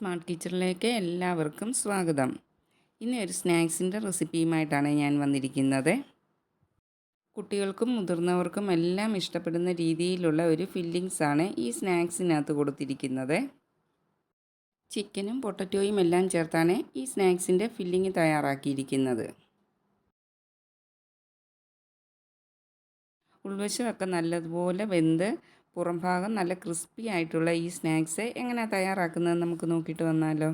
Smart കിച്ചണിലേക്ക് എല്ലാവർക്കും സ്വാഗതം. ഇന്ന് ഒരു സ്നാക്സിന്റെ റെസിപ്പിയുമായിട്ടാണ് ഞാൻ വന്നിരിക്കുന്നത്. കുട്ടികൾക്കും മുതിർന്നവർക്കും എല്ലാം ഇഷ്ടപ്പെടുന്ന രീതിയിലുള്ള ഒരു ഫില്ലിങ്സ് ആണ് ഈ സ്നാക്സിനകത്ത് കൊടുത്തിരിക്കുന്നത്. ചിക്കനും പൊട്ടറ്റോയും എല്ലാം ചേർത്താണ് ഈ സ്നാക്സിന്റെ ഫില്ലിങ് തയ്യാറാക്കിയിരിക്കുന്നത്. ഉൾവശമൊക്കെ നല്ലതുപോലെ വെന്ത് പുറം ഭാഗം നല്ല ക്രിസ്പി ആയിട്ടുള്ള ഈ സ്നാക്സ് എങ്ങനെ തയ്യാറാക്കുന്നത് നമുക്ക് നോക്കിയിട്ട് വന്നാലോ?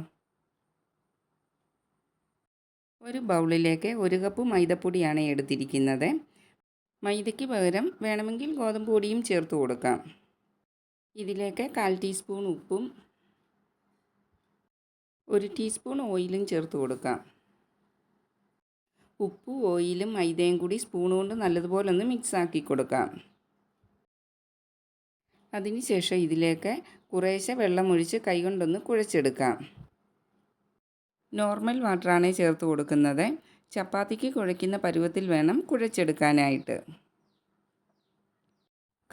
ഒരു ബൗളിലേക്ക് ഒരു കപ്പ് മൈദപ്പൊടിയാണ് എടുത്തിരിക്കുന്നത്. മൈദയ്ക്ക് പകരം വേണമെങ്കിൽ ഗോതമ്പ് പൊടിയും ചേർത്ത് കൊടുക്കാം. ഇതിലേക്ക് കാൽ ടീസ്പൂൺ ഉപ്പും ഒരു ടീസ്പൂൺ ഓയിലും ചേർത്ത് കൊടുക്കാം. ഉപ്പും ഓയിലും മൈദയും കൂടി സ്പൂൺ കൊണ്ട് നല്ലതുപോലെ ഒന്ന് മിക്സ് ആക്കി കൊടുക്കാം. അതിനുശേഷം ഇതിലേക്ക് കുറേശ്ശെ വെള്ളമൊഴിച്ച് കൈകൊണ്ടൊന്ന് കുഴച്ചെടുക്കാം. നോർമൽ വാട്ടറാണ് ചേർത്ത് കൊടുക്കുന്നത്. ചപ്പാത്തിക്ക് കുഴയ്ക്കുന്ന പരുവത്തിൽ വേണം കുഴച്ചെടുക്കാനായിട്ട്.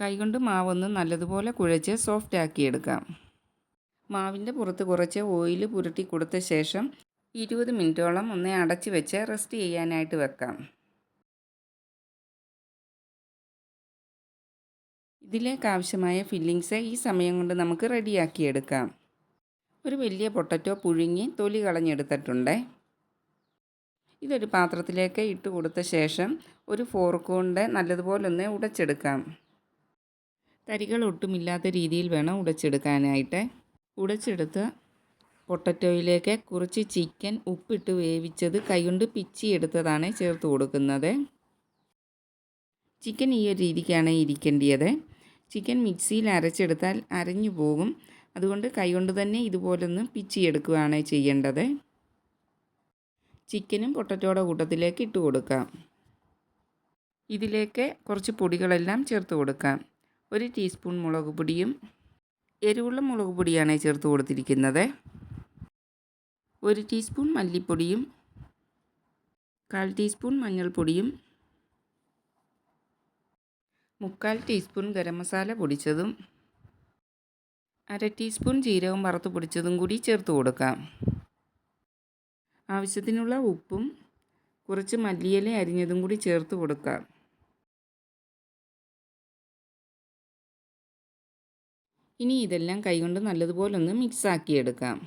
കൈകൊണ്ട് മാവൊന്ന് നല്ലതുപോലെ കുഴച്ച് സോഫ്റ്റ് ആക്കിയെടുക്കാം. മാവിന്റെ പുറത്ത് കുറച്ച് ഓയിൽ പുരട്ടി കൊടുത്ത ശേഷം ഇരുപത് മിനിറ്റോളം ഒന്ന് അടച്ച് വെച്ച് റെസ്റ്റ് ചെയ്യാനായിട്ട് വെക്കാം. ഇതിലേക്ക് ആവശ്യമായ ഫില്ലിങ്സ് ഈ സമയം കൊണ്ട് നമുക്ക് റെഡിയാക്കിയെടുക്കാം. ഒരു വലിയ പൊട്ടറ്റോ പുഴുങ്ങി തൊലി കളഞ്ഞെടുത്തിട്ടുണ്ട്. ഇതൊരു പാത്രത്തിലേക്ക് ഇട്ട് കൊടുത്ത ശേഷം ഒരു ഫോർക്ക് കൊണ്ട് നല്ലതുപോലെ ഒന്ന് ഉടച്ചെടുക്കാം. തരികൾ ഒട്ടുമില്ലാത്ത രീതിയിൽ വേണം ഉടച്ചെടുക്കാനായിട്ട്. ഉടച്ചെടുത്ത് പൊട്ടറ്റോയിലേക്ക് കുറച്ച് ചിക്കൻ ഉപ്പിട്ട് വേവിച്ചത് കൈകൊണ്ട് പിച്ചിയെടുത്തതാണ് ചേർത്ത് കൊടുക്കുന്നത്. ചിക്കൻ ഈ ഒരു രീതിക്കാണ് ഇരിക്കേണ്ടത് ചിക്കൻ മിക്സിയിൽ അരച്ചെടുത്താൽ അരഞ്ഞു പോകും. അതുകൊണ്ട് കൈകൊണ്ട് തന്നെ ഇതുപോലൊന്ന് പിച്ചിയെടുക്കുകയാണ് ചെയ്യേണ്ടത്. ചിക്കനും പൊട്ടറ്റോടെ കൂട്ടത്തിലേക്ക് ഇട്ട് കൊടുക്കാം. ഇതിലേക്ക് കുറച്ച് പൊടികളെല്ലാം ചേർത്ത് കൊടുക്കാം. ഒരു ടീസ്പൂൺ മുളക് പൊടിയും എരിവുള്ള മുളക് പൊടിയാണ് ചേർത്ത് കൊടുത്തിരിക്കുന്നത്. ഒരു ടീസ്പൂൺ മല്ലിപ്പൊടിയും കാൽ ടീസ്പൂൺ മഞ്ഞൾപ്പൊടിയും മുക്കാൽ ടീസ്പൂൺ ഗരം മസാല പൊടിച്ചതും അര ടീസ്പൂൺ ജീരകം വറുത്ത് പൊടിച്ചതും കൂടി ചേർത്ത് കൊടുക്കാം. ആവശ്യത്തിനുള്ള ഉപ്പും കുറച്ച് മല്ലിയില അരിഞ്ഞതും കൂടി ചേർത്ത് കൊടുക്കാം. ഇനി ഇതെല്ലാം കൈകൊണ്ട് നല്ലതുപോലെ ഒന്ന് മിക്സ് ആക്കിയെടുക്കാം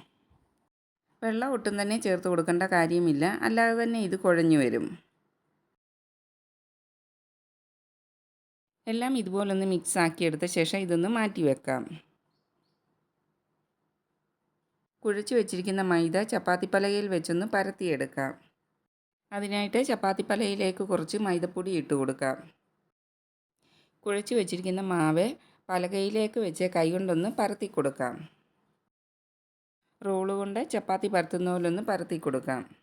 വെള്ളം ഒട്ടും തന്നെ ചേർത്ത് കൊടുക്കേണ്ട കാര്യമില്ല. അല്ലാതെ തന്നെ ഇത് കുഴഞ്ഞു വരും. എല്ലാം ഇതുപോലെ ഒന്ന് മിക്സ് ആക്കിയെടുത്ത ശേഷം ഇതൊന്ന് മാറ്റി വെക്കാം. കുഴച്ച് വെച്ചിരിക്കുന്ന മൈദ ചപ്പാത്തി പലകയിൽ വെച്ചൊന്ന് പരത്തിയെടുക്കാം. അതിനായിട്ട് ചപ്പാത്തി പലയിലേക്ക് കുറച്ച് മൈദപ്പൊടി ഇട്ട് കൊടുക്കാം. കുഴച്ച് വെച്ചിരിക്കുന്ന മാവ് പലകയിലേക്ക് വെച്ച് കൈകൊണ്ടൊന്ന് പരത്തി കൊടുക്കാം. റോൾ കൊണ്ട് ചപ്പാത്തി പരത്തുന്ന ഒന്ന് പരത്തി കൊടുക്കാം.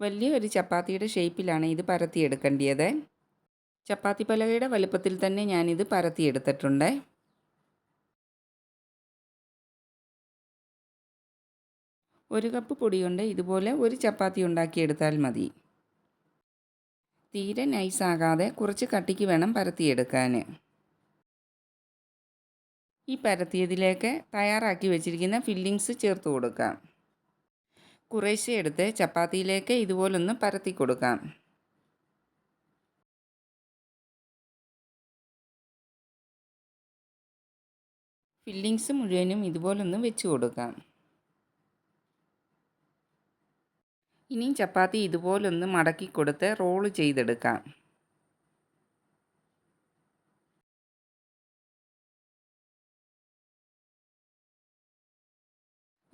വലിയൊരു ചപ്പാത്തിയുടെ ഷേപ്പിലാണ് ഇത് പരത്തിയെടുക്കേണ്ടത് ചപ്പാത്തി പലകയുടെ വലുപ്പത്തിൽ തന്നെ ഞാനിത് പരത്തിയെടുത്തിട്ടുണ്ട്. ഒരു കപ്പ് പൊടി കൊണ്ട് ഇതുപോലെ ഒരു ചപ്പാത്തി ഉണ്ടാക്കിയെടുത്താൽ മതി. തീരെ നൈസാകാതെ കുറച്ച് കട്ടിക്ക് വേണം പരത്തിയെടുക്കാൻ. ഈ പരത്തിയതിലേക്ക് തയ്യാറാക്കി വെച്ചിരിക്കുന്ന ഫില്ലിങ്സ് ചേർത്ത് കൊടുക്കാം. കുറേശ്ശെ എടുത്ത് ചപ്പാത്തിയിലേക്ക് ഇതുപോലൊന്ന് പരത്തി കൊടുക്കാം ഫില്ലിങ്സ് മുഴുവനും ഇതുപോലൊന്ന് വെച്ച് കൊടുക്കാം. ഇനിയും ചപ്പാത്തി ഇതുപോലൊന്ന് മടക്കി കൊടുത്ത് റോൾ ചെയ്തെടുക്കാം.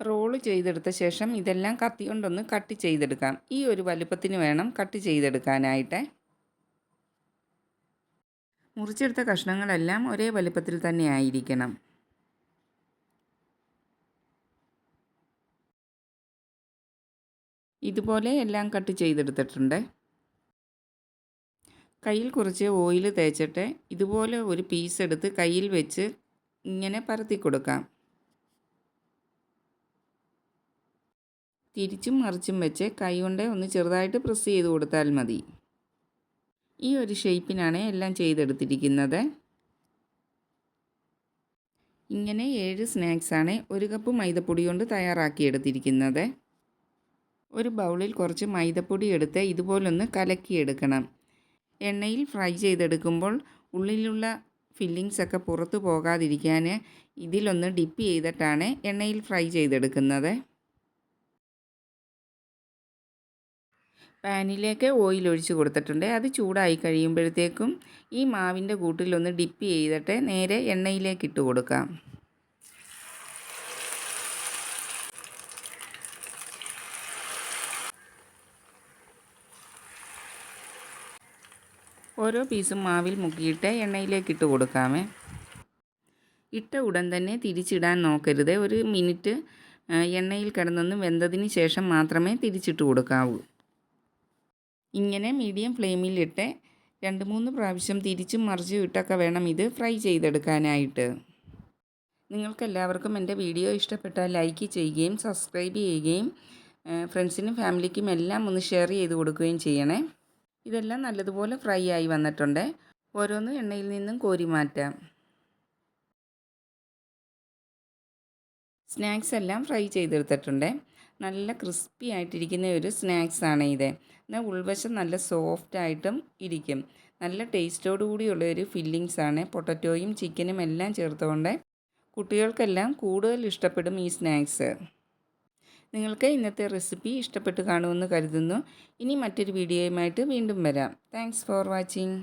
റോൾ ചെയ്തെടുത്ത ശേഷം ഇതെല്ലാം കത്തി കൊണ്ടൊന്ന് കട്ട് ചെയ്തെടുക്കാം. ഈ ഒരു വലുപ്പത്തിന് വേണം കട്ട് ചെയ്തെടുക്കാനായിട്ട്. മുറിച്ചെടുത്ത കഷ്ണങ്ങളെല്ലാം ഒരേ വലുപ്പത്തിൽ തന്നെ ആയിരിക്കണം. ഇതുപോലെ എല്ലാം കട്ട് ചെയ്തെടുത്തിട്ടുണ്ട്. കയ്യിൽ കുറച്ച് ഓയിൽ തേച്ചിട്ട് ഇതുപോലെ ഒരു പീസ് എടുത്ത് കയ്യിൽ വെച്ച് ഇങ്ങനെ പരത്തി കൊടുക്കാം. തിരിച്ചും മറിച്ചും വെച്ച് കൈ കൊണ്ട് ഒന്ന് ചെറുതായിട്ട് പ്രസ് ചെയ്ത് കൊടുത്താൽ മതി. ഈ ഒരു ഷേപ്പിനാണ് എല്ലാം ചെയ്തെടുത്തിരിക്കുന്നത്. ഇങ്ങനെ ഏഴ് സ്നാക്സാണ് ഒരു കപ്പ് മൈദപ്പൊടി കൊണ്ട് തയ്യാറാക്കിയെടുത്തിരിക്കുന്നത്. ഒരു ബൗളിൽ കുറച്ച് മൈദപ്പൊടി എടുത്ത് ഇതുപോലൊന്ന് കലക്കിയെടുക്കണം. എണ്ണയിൽ ഫ്രൈ ചെയ്തെടുക്കുമ്പോൾ ഉള്ളിലുള്ള ഫില്ലിങ്സ് ഒക്കെ പുറത്തു പോകാതിരിക്കാൻ ഇതിലൊന്ന് ഡിപ്പ് ചെയ്തിട്ടാണ് എണ്ണയിൽ ഫ്രൈ ചെയ്തെടുക്കുന്നത്. പാനിലേക്ക് ഓയിൽ ഒഴിച്ച് കൊടുത്തിട്ടുണ്ട്. അത് ചൂടായി കഴിയുമ്പോഴത്തേക്കും ഈ മാവിന്റെ കൂട്ടിലൊന്ന് ഡിപ്പ് ചെയ്തിട്ട് നേരെ എണ്ണയിലേക്ക് ഇട്ട് കൊടുക്കാം. ഓരോ പീസും മാവിൽ മുക്കിയിട്ട് എണ്ണയിലേക്ക് ഇട്ട് കൊടുക്കാമേ. ഇട്ട ഉടൻ തന്നെ തിരിച്ചിടാൻ നോക്കരുത്. ഒരു മിനിറ്റ് എണ്ണയിൽ കിടന്നൊന്ന് വെന്തതിന് ശേഷം മാത്രമേ തിരിച്ചിട്ട് കൊടുക്കാവൂ. ഇങ്ങനെ മീഡിയം ഫ്ലെയിമിലിട്ട് രണ്ട് മൂന്ന് പ്രാവശ്യം തിരിച്ചും മറിച്ചും ഇട്ടൊക്കെ വേണം ഇത് ഫ്രൈ ചെയ്തെടുക്കാനായിട്ട്. നിങ്ങൾക്കെല്ലാവർക്കും എന്റെ വീഡിയോ ഇഷ്ടപ്പെട്ടാൽ ലൈക്ക് ചെയ്യുകയും സബ്സ്ക്രൈബ് ചെയ്യുകയും ഫ്രണ്ട്സിനും ഫാമിലിക്കും എല്ലാം ഒന്ന് ഷെയർ ചെയ്ത് കൊടുക്കുകയും ചെയ്യണേ. ഇതെല്ലാം നല്ലതുപോലെ ഫ്രൈ ആയി വന്നിട്ടുണ്ട്. ഓരോന്ന് എണ്ണയിൽ നിന്നും കോരി മാറ്റാം. സ്നാക്സ് എല്ലാം ഫ്രൈ ചെയ്തെടുത്തിട്ടുണ്ട്. നല്ല ക്രിസ്പി ആയിട്ടിരിക്കുന്ന ഒരു സ്നാക്സ് സ്നാക്സാണ് ഇത്. എന്നാൽ ഉൾവശം നല്ല സോഫ്റ്റ് ആയിട്ടും ഇരിക്കും. നല്ല ടേസ്റ്റോടു കൂടിയുള്ള ഒരു ഫില്ലിങ്സ് ആണ്. പൊട്ടറ്റോയും ചിക്കനും എല്ലാം ചേർത്തുകൊണ്ട് കുട്ടികൾക്കെല്ലാം കൂടുതൽ ഇഷ്ടപ്പെടും ഈ സ്നാക്സ്. നിങ്ങൾക്ക് ഇന്നത്തെ റെസിപ്പി ഇഷ്ടപ്പെട്ട് കാണുമെന്ന് കരുതുന്നു. ഇനി മറ്റൊരു വീഡിയോയുമായിട്ട് വീണ്ടും വരാം. Thanks for watching